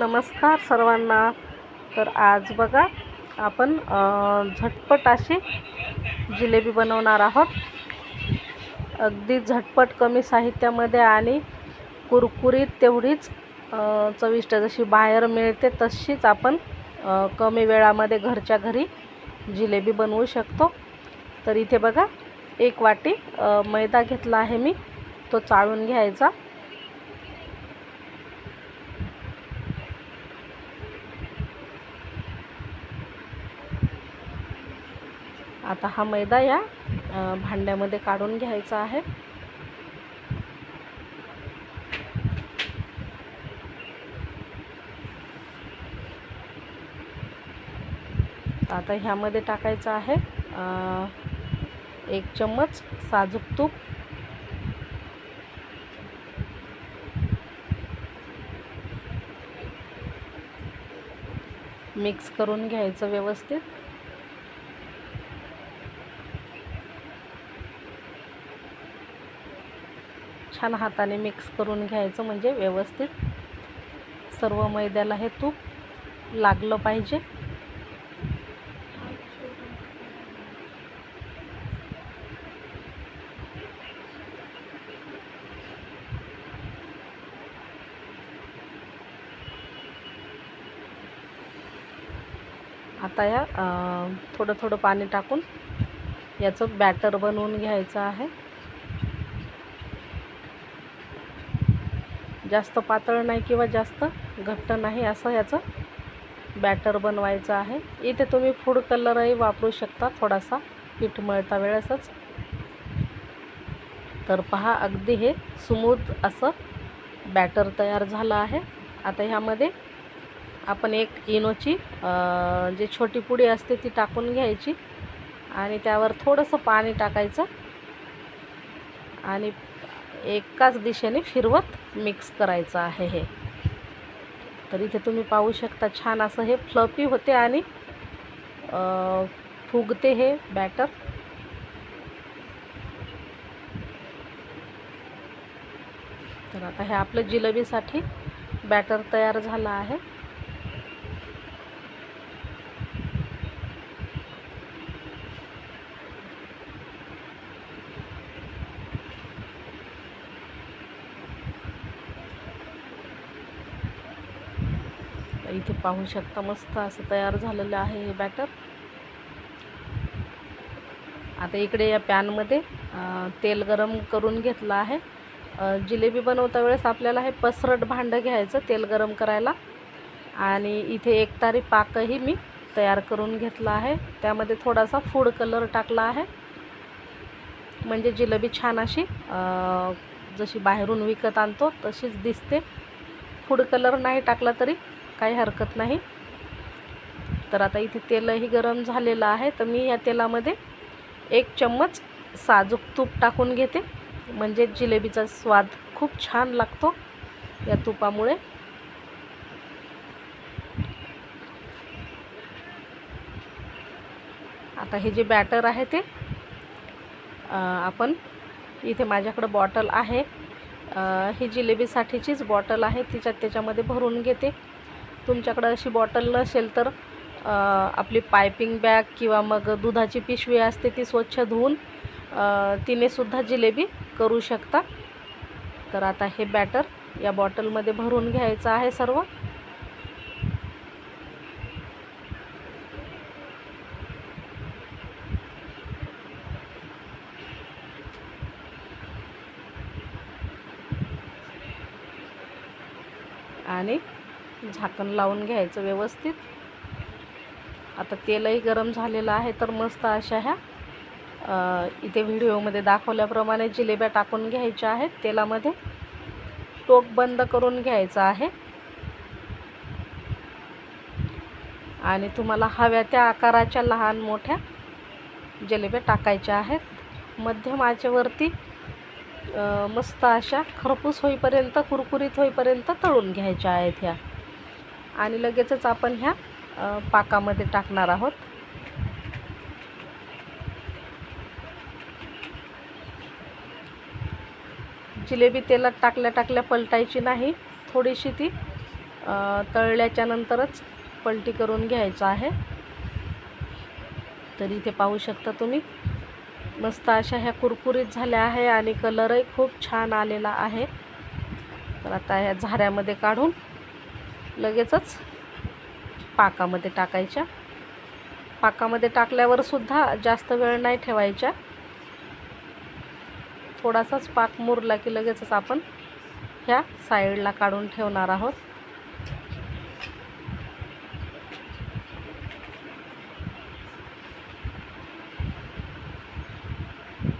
नमस्कार सर्वांना. तर आज बघा आपण झटपट अशी जिलेबी बनवणार आहोत. अगदी झटपट कमी साहित्यामध्ये आणि कुरकुरीत तेवढीच चविष्ट जशी बाहेर मिळते तशीच आपण कमी वेळामध्ये घरच्या घरी जिलेबी बनवू शकतो. तर इथे बघा एक वाटी मैदा घेतला आहे मी. तो चाळून घ्यायचा. आता हा मैदा या भांड्यामध्ये काढून घ्यायचा आहे. आता ह्यामध्ये टाकायचं आहे एक चम्मच साजूक तूप. मिक्स करून घ्यायचं व्यवस्थित. छान हाताने मिक्स करून घ्यायचं. म्हणजे व्यवस्थित सर्व मैद्याला हे तूप लागलं पाहिजे. आता या थोडं थोडं पाणी टाकून याचं बॅटर बनवून घ्यायचं आहे. जास्त पातळ नाही किंवा जास्त घट्ट नाही असं याचं बॅटर बनवायचं आहे. इथे तुम्ही फूड कलरही वापरू शकता थोडासा. पीठ मळता वेळेसच. तर पहा अगदी हे स्मूथ असं बॅटर तयार झालं आहे. आता ह्यामध्ये आपण एक इनोची जे जी छोटी पुडी असते ती टाकून घ्यायची आणि त्यावर थोडंसं पाणी टाकायचं आणि एकाच दिशेने फिरवत मिक्स करायचं आहे हे. तर इथे तुम्ही पाहू शकता छान असं हे फ्लफी होते आणि फुगते हे बॅटर. तर आता हे आपलं जिलेबीसाठी बॅटर तयार झालं आहे. इथे पाहू शकता मस्त असं तयार झालेलं आहे हे बॅटर आता इकडे या पॅनमध्ये तेल गरम करून घेतलं आहे. जिलेबी बनवता वेळेस आपल्याला हे पसरट भांडं घ्यायचं तेल गरम करायला. आणि इथे एक तारी पाकही मी तयार करून घेतला आहे. त्यामध्ये थोडासा फूड कलर टाकला आहे. म्हणजे जिलेबी छान अशी जशी बाहेरून विकत आणतो तशीच दिसते. फूड कलर नाही टाकला तरी काही हरकत नाही. तर आता इथे तेलही गरम झालेलं आहे. तर मी या तेलामध्ये एक चम्मच साजूक तूप टाकून घेते. म्हणजे जिलेबीचा स्वाद खूप छान लागतो या तुपामुळे. आता हे जे बॅटर आहे ते आपण इथे माझ्याकडं बॉटल आहे. ही जिलेबीसाठीचीच बॉटल आहे. तिच्यात त्याच्यामध्ये भरून घेते. तुमच्याकडं अशी बॉटल नसेल तर आपली पायपिंग बॅग किंवा मग दुधाची पिशवी असते ती स्वच्छ धुवून तिनेसुद्धा तिने सुद्धा जिलेबी करू शकता. तर आता हे बॅटर या बॉटलमध्ये भरून घ्यायचं आहे सर्व. आणि झाकण लावून घ्यायचं व्यवस्थित. आता तेलही गरम झालेलं आहे तर मस्त अशा ह्या इथे व्हिडिओमध्ये दाखवल्याप्रमाणे जिलेब्या टाकून घ्यायच्या आहेत तेलामध्ये. टोक बंद करून घ्यायचं आहे. आणि तुम्हाला हव्या त्या आकाराच्या लहान मोठ्या जिलेब्या टाकायच्या आहेत. मध्यम आचेवरती मस्त अशा खरपूस होईपर्यंत कुरकुरीत होईपर्यंत तळून घ्यायच्या आहेत ह्या. आणि लगेचच आपण ह्या पाकामध्ये टाकणार आहोत. जिलेबी तेलात टाकल्या टाकल्या पलटायची नाही. थोडीशी ती तळल्याच्या नंतरच पलटी करून घ्यायचं आहे. तर इथे पाहू शकता तुम्ही. मस्त अशा ह्या कुरकुरीत झाल्या आहे आणि कलरही खूप छान आलेला आहे. तर आता ह्या झाऱ्यामध्ये काढून लगेचच पाकामध्ये टाकायच्या. पाकामध्ये टाकल्यावर सुद्धा जास्त वेळ नाही ठेवायच्या थोडासाच पाक मुरला की लगेचच आपण ह्या साईडला काढून ठेवणार आहोत.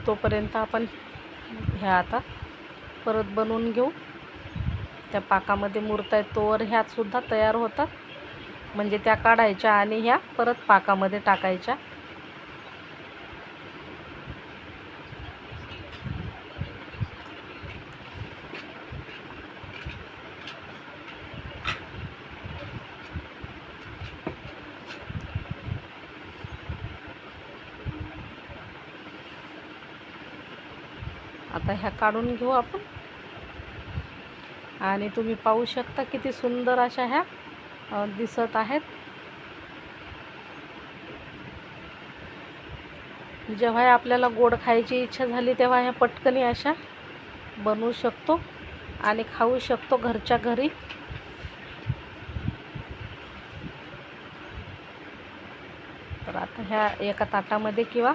तोपर्यंत आपण ह्या आता परत बनवून घेऊ. त्या पाकामध्ये मुरत आहेत तोवर ह्यात सुद्धा तयार होतात. म्हणजे त्या काढायच्या आणि ह्या परत पाकामध्ये टाकायच्या. आता ह्या काढून घेऊ आपण. आणि तुम्ही पाहू शकता किती सुंदर अशा ह्या दिसत आहेत. जेव्हा आपल्याला गोड खायची इच्छा झाली तेव्हा ह्या पटकनी अशा बनवू शकतो आणि खाऊ शकतो घरच्या घरी. तर आता ह्या एका ताटामध्ये किंवा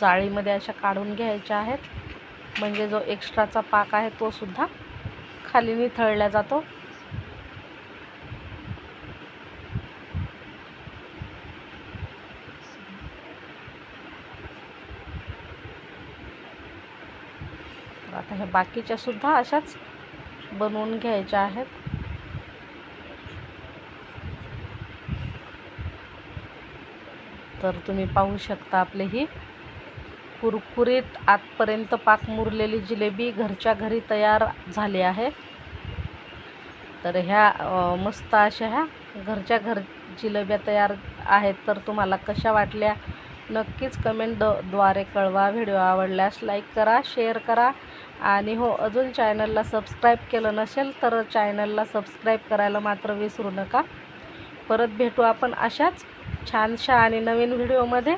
जाळीमध्ये अशा काढून घ्यायच्या आहेत. म्हणजे जो एक्स्ट्राचा पाक आहे तो सुद्धा खाली निथळला जातो. आता ह्या बाकीच्या सुद्धा अशाच बनवून घ्यायच्या आहेत. तर तुम्ही पाहू शकता आपले ही कुरकुरीत आतपर्यंत पाक मुरलेली जिलेबी घरच्या घरी तयार झाली आहे. तर ह्या मस्त अशा ह्या घरच्या घर जिलब्या तयार आहेत. तर तुम्हाला कशा वाटल्या नक्कीच कमेंट द द्वारे कळवा. व्हिडिओ आवडल्यास लाईक करा शेअर करा. आणि हो अजून चॅनलला सबस्क्राईब केलं नसेल तर चॅनलला सबस्क्राईब करायला मात्र विसरू नका. परत भेटू आपण अशाच छानशा आणि नवीन व्हिडिओमध्ये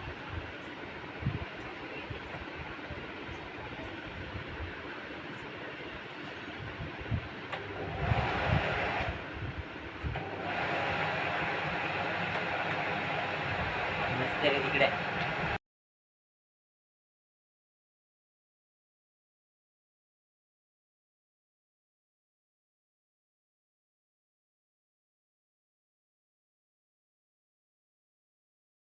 मस्त तिकडे